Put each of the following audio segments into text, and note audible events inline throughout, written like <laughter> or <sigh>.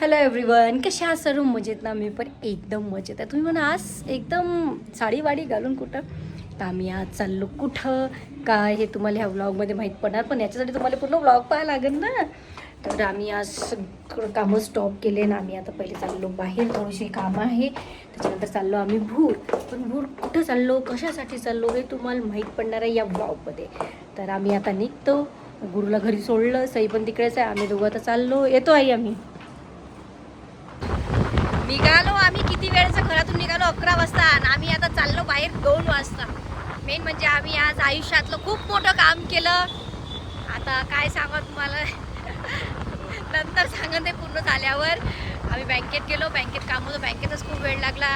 Hello everyone कसे आहात सर्व? मजेत ना? मी पण एकदम मजेत आहे. तुम्ही म्हणा आज एकदम साडीवाडी घालून कुठं? तर आम्ही आज चाललो कुठं? काय हे तुम्हाला ह्या व्लॉगमध्ये माहीत पडणार पण याच्यासाठी तुम्हाला पूर्ण व्लॉग पाहायला लागेल ना? तर आम्ही आज सगळं कामं स्टॉप केले ना आम्ही आता पहिले चाललो बाहेर. थोडीशी कामं आहे. त्याच्यानंतर चाललो आम्ही भूर. पण भूर कुठं चाललो? कशासाठी चाललो? हे तुम्हाला माहीत पडणार आहे या ब्लॉगमध्ये तर आम्ही आता निघतो. गुरुला घरी सोडलं. सई पण तिकडेच आहे. आम्ही दोघं आता चाललो. येतो आई आम्ही. निघालो आम्ही किती वेळेचं? घरातून निघालो अकरा वाजता आणि आम्ही आता चाललो बाहेर दोन वाजता. मेन म्हणजे आम्ही आज आयुष्यातलं खूप मोठं काम केलं. आता काय सांगा तुम्हाला? <laughs> नंतर सांगा ते पूर्ण झाल्यावर. आम्ही बँकेत गेलो बँकेत काम होतं. बँकेतच खूप वेळ लागला.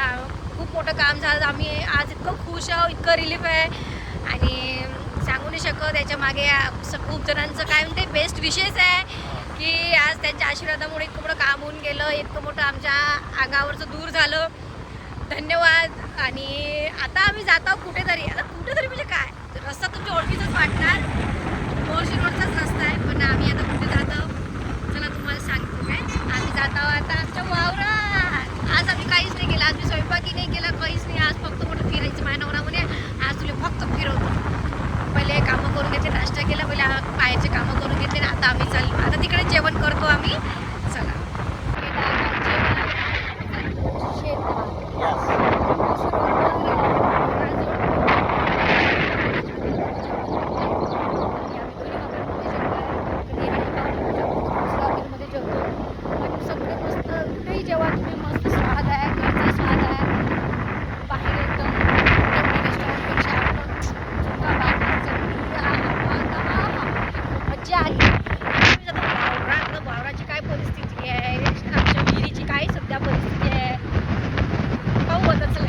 खूप मोठं काम झालं. आम्ही आज इतकं खुश आहो इतकं रिलीफ आहे. आणि सांगू नाही शकत त्याच्यामागे खूप जणांचं काय म्हणते बेस्ट विशेष आहे. की आज त्यांच्या आशीर्वादामुळे इतकं मोठं काम होऊन गेलं इतकं मोठं आमच्या अंगावरचं दूर झालं. धन्यवाद. आणि आता आम्ही जात आहोत कुठेतरी. आता कुठेतरी म्हणजे काय? रस्ता तुमच्या ओळखीचाच वाटणार. मोर्शी रोडचाच रस्ता आहे पण आम्ही आता कुठे जात आहोत? चला तुम्हाला सांगतो काय आम्ही जात आहोत आता आमच्या वावरात. आज आम्ही काहीच नाही केलं. आज मी स्वयंपाकही नाही केला काहीच नाही. आज फक्त मोठं फिरायचं माझ्या नवरा म्हणे आज तुला फक्त फिरवतो पहिले कामं नाश्ता केला पहिले पायाचे कामं करून घेतले ना आता आम्ही चाललो. आता तिकडे जेवण करतो आम्ही चला जेव्हा तुम्ही मस्त स्वाद आहे घरचा स्वाद आहे बाहेर एकदम रेस्टॉरंटपेक्षा आपण झुणका भाकर, चटणी, आहा, आहा, आहा. मज्जा आली आम्ही जातो वावरात तर वावराची काय परिस्थिती आहे आमच्या विहिरीची काय सध्या परिस्थिती आहे पाहू आता चला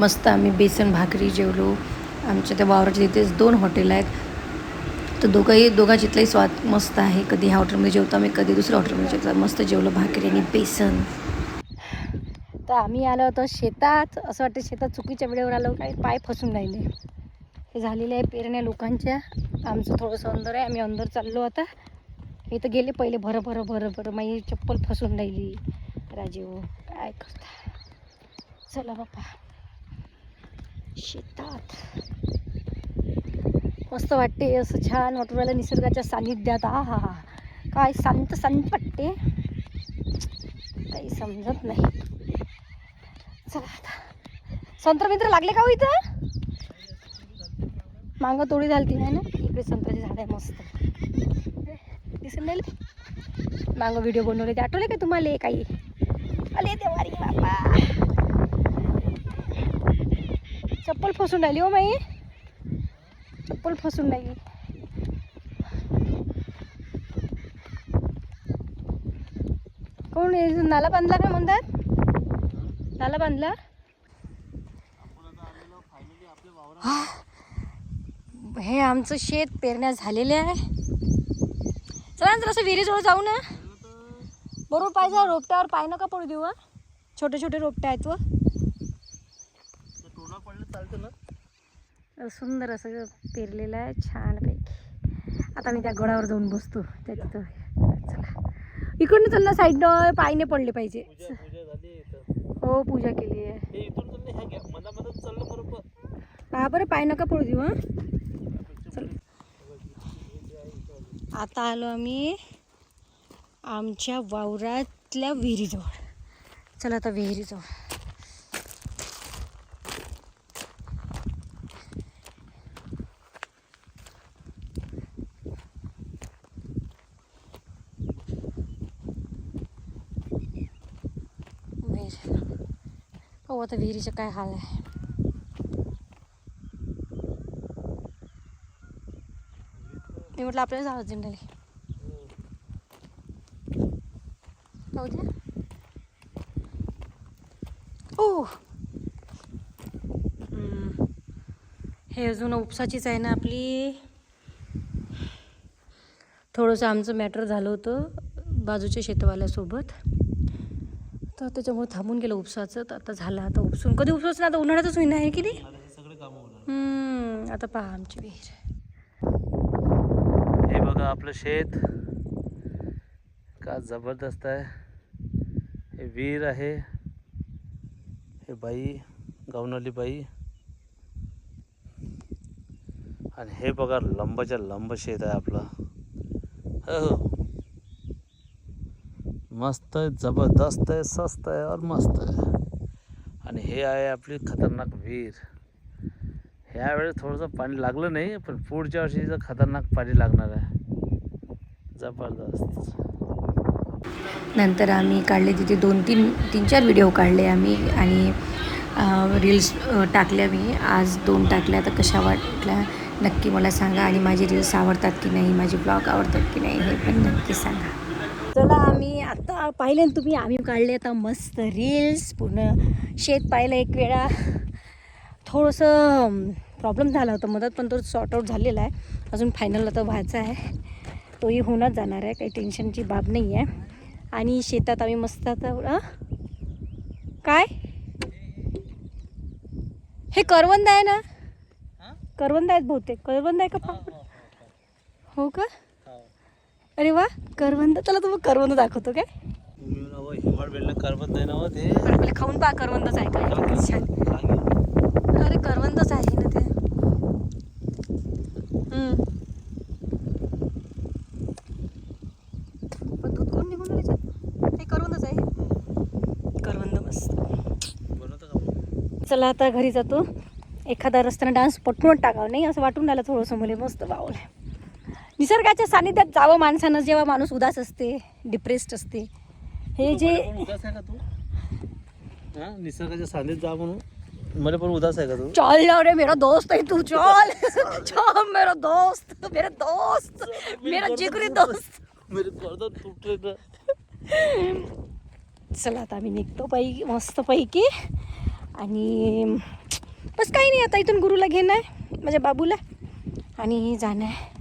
मस्त आम्ही बेसन भाकरी जेवलो. आमच्या त्या वावराच्या तिथेच दोन हॉटेल आहेत. तर दोघंही दोघांच्यातलाही स्वाद मस्त आहे. कधी ह्या हॉटेलमध्ये जेवतो आम्ही कधी दुसऱ्या हॉटेलमध्ये जेवतो. मस्त जेवलो भाकरी आणि बेसन. तर आम्ही आलो होतो शेतात. असं वाटतं शेतात चुकीच्या वेळेवर आलो काही पाय फसून राहिले. हे झालेले आहे पेरण्या लोकांच्या. आमचं थोडंसं अंदर आहे. आम्ही अंदर चाललो आता. इथं गेले पहिले. भरं भरं भरं भरं. माझी चप्पल फसून राहिली. राजीव काय करता? चला बापा शेतात. मस्त वाटते असं छान वाटवायला निसर्गाच्या सानिध्यात. आ हा हा काय शांत शांत वाटते काही समजत नाही. चला आता. संत्र मित्र लागले का हो इथं? मागं तोडी झालती नाही ना? इकडे संत्र्याचे झाड आहे मस्त. दिसून राहिले मागं व्हिडिओ बनवले ते. आठवले का तुम्हाला काही? अले देवारी बाबा. चप्पल फसून राहिली हो माई चप्पल फसून राहिली. कोण नाला बांधला का म्हणतात? नाला बांधला? हे. आमचं शेत पेरण्या झालेले आहे. चला ना जरासं विहिरीजवळ जाऊ ना. बरोबर पाहिजे रोपट्यावर पाय नका पडू देऊ छोटे छोटे रोपटे आहेत व. सुंदर असं पेरलेलं आहे छानपैकी. आता मी त्या गडावर जाऊन बसतो त्या तिथं. चला. इकडनं चालला साईडनं पायने पडले पाहिजे. हो पूजा केली आहे. पहा बरं पाय नका पडू देऊ हां. चल. आता आलो आम्ही आमच्या वावरातल्या विहिरीजवळ. चला आता विहिरीजवळ विहीर हो आता विहिरीचे काय हाल आहे? मी म्हटलं आपल्याला जावं जिंकली जाऊ द्या. ओ हे अजून उपसाचीच आहे ना आपली. थोडंसं आमचं मॅटर झालं होतं बाजूच्या शेतवाल्यासोबत. तर त्याच्यामुळे थांबून गेलं उपसाचं. तर आता झालं आता उपसून. कधी उपसाचं ना आता उन्हाळ्यातच होईना आहे की नाही? हम्म, आता पहा आमची विहीर. हे बघा आपलं शेत. का जबरदस्त आहे. हे वीर आहे. हे बाई गावनली बाई. आणि हे बघा लंबच्या लंब शेत आहे आपलं. हो हो. मस्त आहे जबरदस्त आहे स्वस्त आहे और मस्त आहे. आणि हे आहे आपली खतरनाक वीर. ह्या वेळेस थोडंसं पाणी लागलं नाही पण पुढच्या वर्षीचं खतरनाक पाणी लागणार आहे. जबरदस्त. नंतर आम्ही काढले तिथे दोन तीन तीन चार व्हिडिओ काढले आम्ही आणि रील्स टाकल्या मी. आज दोन टाकल्या तर कशा वाटल्या नक्की मला सांगा. आणि माझे रील्स आवडतात की नाही माझे ब्लॉग आवडतात की नाही हे पण नक्की सांगा. चला आम्ही आता पाहिले ना तुम्ही आम्ही काढले आता मस्त रील्स पूर्ण शेत पाहिलं एक वेळा. थोडंसं प्रॉब्लेम झाला होता मदत पण तो सॉर्ट आऊट झालेला आहे. अजून फायनल आता व्हायचा आहे. तोही होऊनच जाणार आहे काही टेन्शनची बाब नाही आहे आणि शेतात आम्ही मस्त आता? काय? हे करवंद आहे ना? करवंद आहेत बहुतेक. करवंद आहे का पापड? हो का? अरे वा करवंद. चला तुम्ही करवंद दाखवतो काय? हिवाळ वेळेला करमत नाही ना ते. बरं पहिले खाऊन पहा करवंदच आहे काय? अरे करवंदच आहे ना ते. पण दूध कोण निघून? ते करवंदच आहे. करवंद मस्त. चला आता घरी जातो. एखादा रस्त्यानं डान्स पटवून टाकावं. नाही असं वाटून राहिलं थोडंसं मुले मस्त बावलं निसर्गाच्या सानिध्यात जावं माणसानं जेव्हा माणूस उदास असते डिप्रेस्ड असते. हे जे मला पण उदास आहे का तू? हा? निसर्गाच्या सानिध्यात जा म्हणून. मला पण उदास आहे का तू? चल ना रे मेरा दोस्त है तू चल. चल मेरा दोस्त मेरा दोस्त मेरा जिगरी दोस्त. मेरे गर्दन तुटले चला आता आम्ही निघतो पैकी मस्त पैकी. आणि बस काही नाही आता इथून गुरुला घेणं आहे माझ्या बाबूला. आणि जाणं आहे.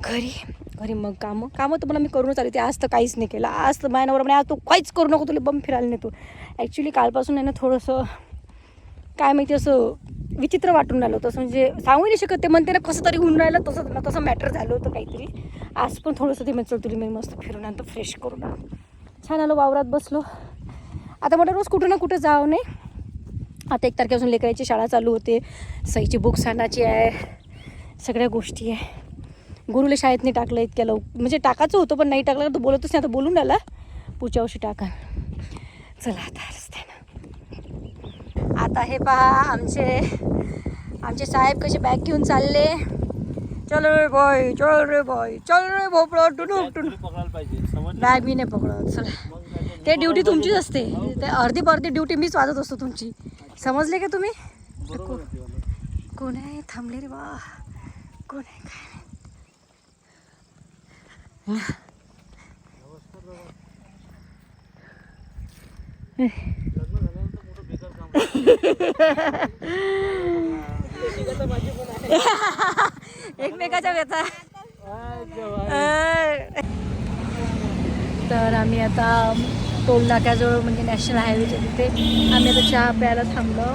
घरी घरी मग कामं. कामं तर मला मी करूनच आले. ते आज तर काहीच नाही केलं. आज तर मायनावर नवरा म्हणे आज तू काहीच करू नको तुला बम फिरायला नेतो. ॲक्च्युली कालपासून आहे ना थोडंसं काय माहिती असं विचित्र वाटून राहिलं तसं म्हणजे सांगू नाही शकत. ते म्हणते ना कसं तरी होऊन राहिलं. तसं ना तसं मॅटर झालं होतं काहीतरी. आज पण थोडंसं ते म्हणजे तुला मी मस्त फिरून आणतो फ्रेश करून छान आलो वावरात बसलो. आता म्हटलं रोज कुठं ना कुठं जावं नाही? आता एक तारखेपासून लेकराची शाळा चालू होते. सईची बुक्स आणायची आहे. सगळ्या गोष्टी आहे. गुरुला शाळेत नाही टाकलं इतक्या लव म्हणजे टाकायचं होतं पण नाही टाकलं तर तो बोलतच नाही आता बोलून राहिला. पुढच्या वर्षी टाका. चला आता रस्त्यानं. आता हे पहा आमचे आमचे साहेब कसे बॅग घेऊन चालले. चल रे बाय चल रे बाय चल रे भोपळा पाहिजे? समजलं? बॅग मी नाही पकडत चला. ते ड्युटी तुमचीच असते. ते अर्धी पर्धी ड्युटी मीच वाजत असतो तुमची. समजले का तुम्ही. कोण आहे? थांबले रे बा. कोण आहे? काय लग्न झाल्यानंतर मोठं बेकार काम <laughs> एकमेकाच्या व्यथा. तर आम्ही आता टोल नाक्याजवळ म्हणजे नॅशनल हायवेच्या तिथे आम्ही आता चहा प्यायला थांबलो.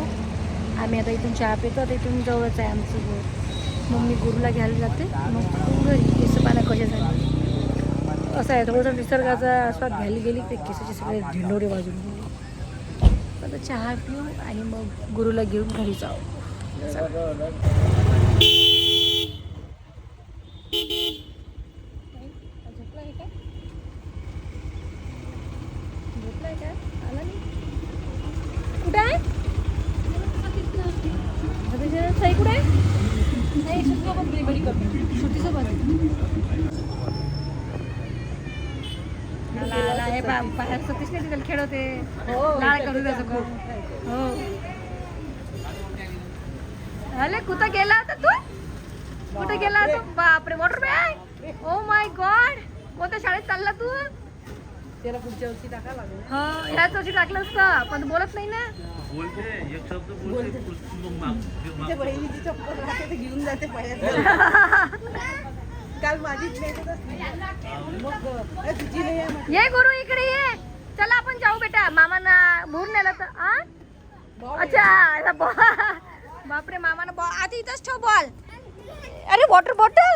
आम्ही आता इथून चहा पितो आता इथून जवळच आहे आमचं घर. मग मी गुरुला घ्यायला जाते. मग तू घरी केस कशा झाले असं आहे. थोडंसं निसर्गाचा आस्वाद घ्यायला गेली ते केसाचे सगळे ढिंडोरे वाजून गेले. आता चहा पिऊ आणि मग गुरुला घेऊन घरी जाऊ. झोपलाय कुठे आहे? अभिषेक कुठे आहे सुट्टीसोबत. हे बाहेर सतीश नाही तिथे खेळवते. लाळ करू त्याचं खूप. हो. अरे कुठं गेला होता तू? कुठे गेला होता? बापरे. Water bag oh my God कोणत्या शाळेत चालला तू? त्याला पुढच्या वर्षी टाका लागेल. हो ह्याच वर्षी टाकलं असतं. पण बोलत नाही ना. बोलते एक शब्द बोलते पुढचं मग माग- तिच्या माग- बहिणीची चप्पल राहते ते घेऊन जाते पायात <laughs> काल माझीच मग नाही. ये गुरु इकडे ये. चला आपण जाऊ बेटा. मामाना भूर नेला तर अच्छा बापरे मामानं बॉल आता इथंच ठेव बॉल. अरे वॉटर बॉटल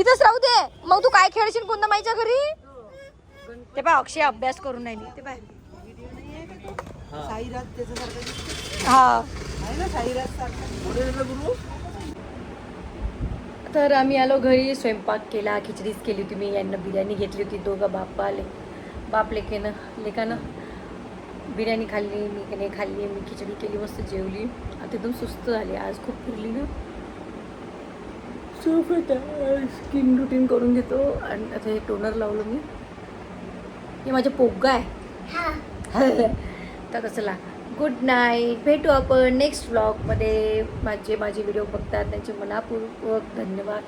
इथंच राहू दे. मग तू काय खेळशील कोणत्या माईच्या घरी? ते पाय अक्षय अभ्यास करून राहिली. ते पाय साईराज त्याच्यासारखं हा. आहे ना साईराज सारखं. तर आम्ही आलो घरी स्वयंपाक केला खिचडीच केली होती मी यांना बिर्याणी घेतली होती दोघं बाप्पा आले. बाप लेकेनं लेकानं बिर्याणी खाल्ली मी नाही खाल्ली मी खिचडी केली मस्त जेवली. आता एकदम सुस्त झाली आज खूप फिरली ना. खूप स्किन रुटीन करून घेतो. आणि आता हे टोनर लावलं मी. हे माझं पोग्गा आहे. <laughs> तर चला गुड नाईट. भेटू आपण नेक्स्ट व्लॉगमध्ये माझे माझे व्हिडिओ बघतात त्यांचे मनापूर्वक धन्यवाद.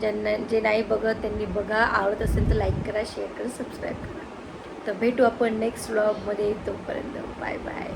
ज्यांना जे नाही बघत त्यांनी बघा. आवडत असेल तर लाईक करा शेअर करा सबस्क्राईब करा. तर भेटू आपण नेक्स्ट व्लॉगमध्ये तोपर्यंत बाय बाय